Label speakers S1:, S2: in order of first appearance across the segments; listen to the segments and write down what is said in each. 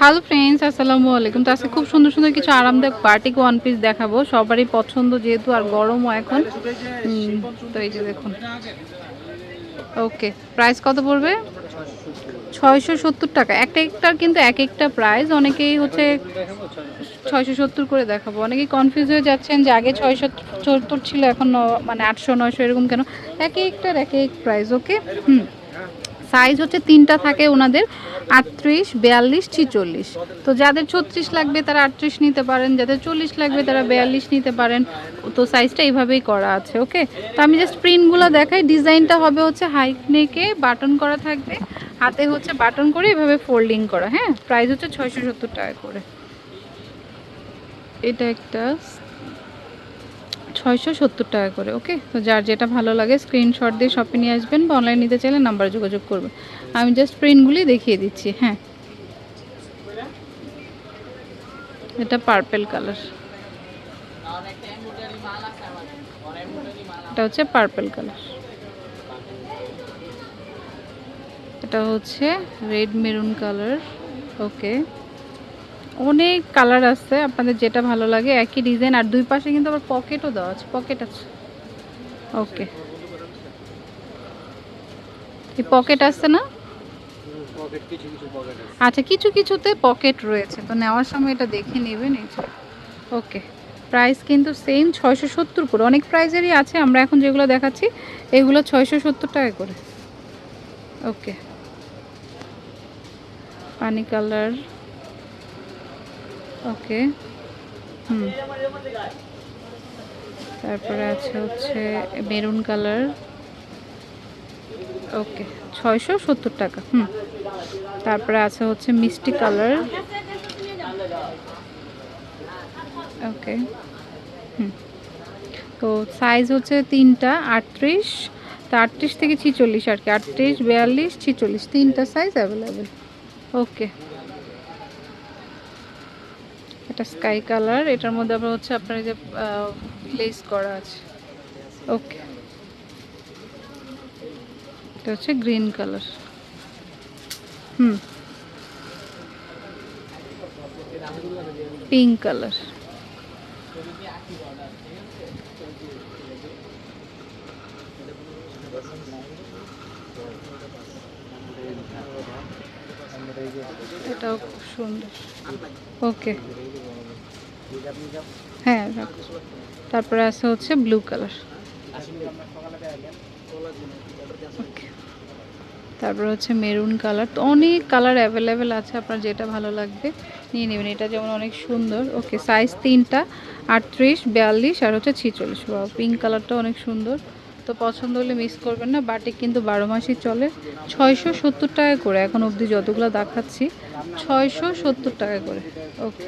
S1: Hello friends আসসালামু আলাইকুম। তো আজকে খুব সুন্দর সুন্দর কিছু আরামদায়ক বাটিক ওয়ান পিস দেখাবো। সবারই পছন্দ যেহেতু আর গরমও এখন। তো এই যে দেখুন। ওকে প্রাইস কত পড়বে? ছয়শো সত্তর টাকা। একটা একটার কিন্তু এক একটা প্রাইস অনেকেই হচ্ছে ছয়শো সত্তর করে দেখাবো। অনেকেই কনফিউজ হয়ে যাচ্ছেন যে আগে ছয়শো সত্তর ছিল, এখন মানে আটশো, নয়শো, এরকম কেন? এক একটার এক এক প্রাইস ওকে হুম। সাইজ হচ্ছে তিনটা থাকে ওনাদের, আটত্রিশ, বিয়াল্লিশ, ছিচল্লিশ। তো যাদের ছত্রিশ লাগবে তারা আটত্রিশ নিতে পারেন, যাদের চল্লিশ লাগবে তারা বিয়াল্লিশ নিতে পারেন। তো সাইজটা এইভাবেই করা আছে, ওকে? তো আমি জাস্ট প্রিন্টগুলো দেখাই, ডিজাইনটা হবে হচ্ছে হাইক নেকে, বাটন করা থাকবে। হাতে হচ্ছে বাটন করে এভাবে ফোল্ডিং করা হ্যাঁ? প্রাইস হচ্ছে ছয়শো সত্তর টাকা করে। এটা একটা ছয়শো সত্তর টাকা করে ওকে তো যার যেটা ভালো লাগে স্ক্রিনশট দিয়ে শপে নিয়ে আসবেন বা অনলাইন নিতে চাইলে নাম্বারে যোগাযোগ করবেন। আমি জাস্ট প্রিন্টগুলি দেখিয়ে দিচ্ছি হ্যাঁ। এটা পার্পেল কালার এটা হচ্ছে পার্পেল কালার এটা হচ্ছে রেড মেরুন কালার ওকে অনেক কালার আছে, আপনাদের যেটা ভালো লাগে, একই ডিজাইন আর দুই পাশে কিন্তু আবার পকেটও দেওয়া আছে পকেট আছে। ওকে এই পকেট আছে না? আচ্ছা কিছু কিছুতে পকেট রয়েছে, তো নেওয়ার সময় এটা দেখে নেবেন ওকে প্রাইস কিন্তু সেম ছয়শো সত্তর করে, অনেক প্রাইজেরই আছে, আমরা এখন যেগুলো দেখাচ্ছি, এগুলো ছয়শো সত্তর টাকা করে। ওকে পানি কালার ওকে। হুম। তারপরে আছে হচ্ছে মেরুন কালার। ওকে, ছয়শো সত্তর টাকা, হুম। তারপরে আছে হচ্ছে মিষ্টি কালার। ওকে, হুম। তো সাইজ হচ্ছে তিনটা, আটত্রিশ, তা আটত্রিশ থেকে ছিচল্লিশ আর কি, আটত্রিশ, বিয়াল্লিশ, ছিচল্লিশ, তিনটা সাইজ অ্যাভেলেবেল ওকে। এটা স্কাই কালার এটার মধ্যে আবার হচ্ছে আপনার যে লেস করা আছে। ওকে এটা হচ্ছে গ্রিন কালার হুম। পিঙ্ক কালার এটাও খুব সুন্দর। ওকে হ্যাঁ তারপরে আছে হচ্ছে ব্লু কালার তারপর হচ্ছে মেরুন কালার তো অনেক কালার অ্যাভেলেবেল আছে, আপনার যেটা ভালো লাগবে নিয়ে নেবেন। এটা যেমন অনেক সুন্দর। ওকে সাইজ তিনটা, আটত্রিশ, বিয়াল্লিশ আর হচ্ছে ছিচল্লিশ। বা পিঙ্ক কালারটা অনেক সুন্দর। তো পছন্দ হলে মিস করবেন না, বাটিক কিন্তু বারো মাসই চলে। ছয়শো সত্তর টাকা করে, এখন অবধি যতগুলো দেখাচ্ছি, ছয়শো সত্তর টাকা করে। ওকে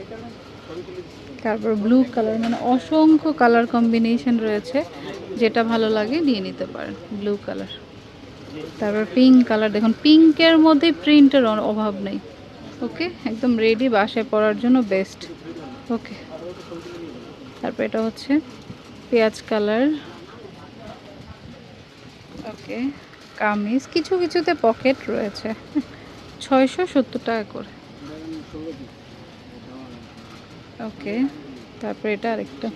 S1: তারপর ব্লু কালার মানে অসংখ্য কালার কম্বিনেশন রয়েছে, যেটা ভালো লাগে, নিয়ে নিতে পারেন ব্লু কালার তারপর পিঙ্ক কালার দেখুন পিঙ্কের মধ্যে প্রিন্টের অভাব নেই ওকে একদম রেডি বাসায় পরার জন্য বেস্ট ওকে তারপর এটা হচ্ছে পেঁয়াজ কালার ওকে কামিজ, কিছু কিছুতে পকেট রয়েছে, ছয়শো সত্তর টাকা করে। ওকে, তারপর এটা আরেকটা।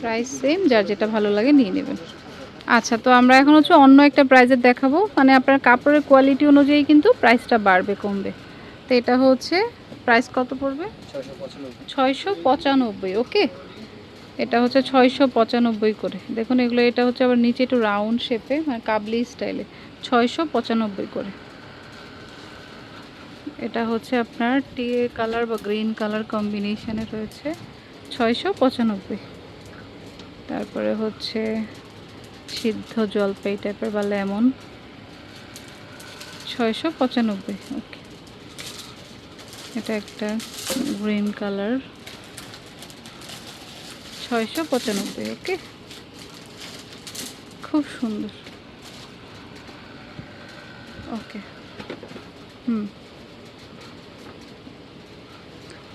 S1: প্রাইস সেম যার যেটা ভালো লাগে নিয়ে নেবেন। আচ্ছা তো আমরা এখন হচ্ছে অন্য একটা প্রাইজের দেখাবো। মানে আপনার কাপড়ের কোয়ালিটি অনুযায়ী কিন্তু প্রাইসটা বাড়বে, কমবে। তো এটা হচ্ছে প্রাইস কত পড়বে? ছয়শো পঁচানব্বই, ওকে। এটা হচ্ছে ছয়শো পঁচানব্বই করে। দেখুন, এগুলো, এটা হচ্ছে আবার নিচে একটু রাউন্ড শেপে মানে কাবলি স্টাইলে ছয়শো পঁচানব্বই করে। এটা হচ্ছে আপনার টিয়ে কালার বা গ্রিন কালার কম্বিনেশনে রয়েছে ছয়শো পঁচানব্বই। তারপরে হচ্ছে সিদ্ধ জলপাই টাইপের বা লেমন ছয়শো পঁচানব্বই ওকে এটা একটা গ্রিন কালার ছয়শো পঁচানব্বই ওকে খুব সুন্দর। ওকে হুম।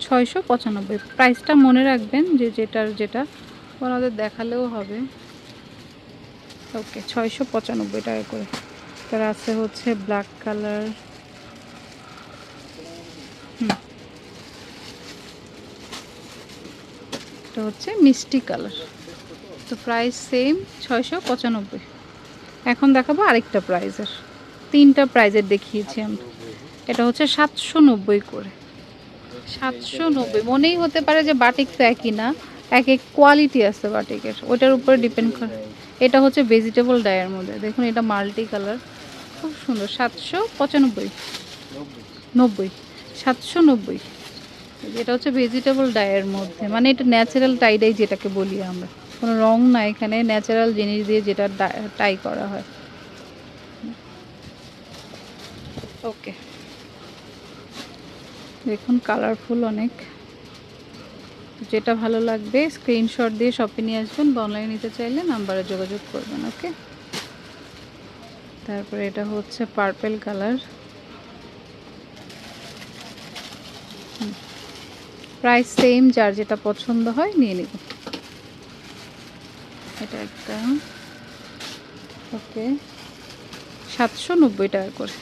S1: ছয়শো পঁচানব্বই। প্রাইসটা মনে রাখবেন যে যেটার যেটা, ওনাদের দেখালেও হবে। ওকে ছয়শো পঁচানব্বই টাকা করে। তার আছে হচ্ছে ব্ল্যাক কালার এটা হচ্ছে মিষ্টি কালার তো প্রাইস সেম ছয়শো পঁচানব্বই। এখন দেখাবো আরেকটা প্রাইজের তিনটা প্রাইজের দেখিয়েছি আমরা এটা হচ্ছে সাতশো নব্বই করে। সাতশো নব্বই। মনেই হতে পারে যে বাটিক তো একই না, এক এক কোয়ালিটি আছে বাটিকের। ওটার উপরে ডিপেন্ড করে। এটা হচ্ছে ভেজিটেবল ডায়ের মধ্যে। দেখুন, এটা মাল্টি কালার খুব সুন্দর। সাতশো পঁচানব্বই। নব্বই। সাতশো নব্বই। এটা হচ্ছে ভেজিটেবল ডায়ের মধ্যে। মানে এটা ন্যাচারাল টাইডাই যেটাকে বলি আমরা। কোনো রং না এখানে ন্যাচারাল জিনিস দিয়ে যেটা টাই করা হয়। ওকে। দেখুন কালারফুল অনেক। যেটা ভালো লাগবে স্ক্রিনশট দিয়ে শপে নিয়ে আসবেন বা অনলাইনে নিতে চাইলে নাম্বারে যোগাযোগ করবেন ওকে তারপরে এটা হচ্ছে পার্পেল কালার প্রাইস সেম যার যেটা পছন্দ হয় নিয়ে নিব। এটা একটা ওকে সাতশো নব্বই টাকা করে।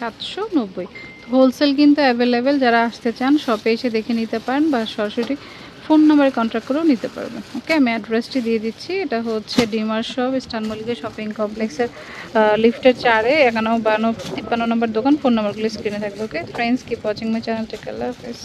S1: সাতশো নব্বই। হোলসেল কিন্তু অ্যাভেলেবেল যারা আসতে চান শপে এসে দেখে নিতে পারেন বা সরাসরি ফোন নাম্বারে কন্ট্যাক্ট করেও নিতে পারবেন। ওকে আমি অ্যাড্রেসটি দিয়ে দিচ্ছি। এটা হচ্ছে ডিমার শপ ইস্টান মল্লিকের শপিং কমপ্লেক্সের লিফটের চারে একান্ন বান্ন, তিপ্পান্ন নম্বর দোকান। ফোন নাম্বারগুলো স্ক্রিনে থাকবে। Okay friends keep watching my channel take আল্লাহ হাফেজ।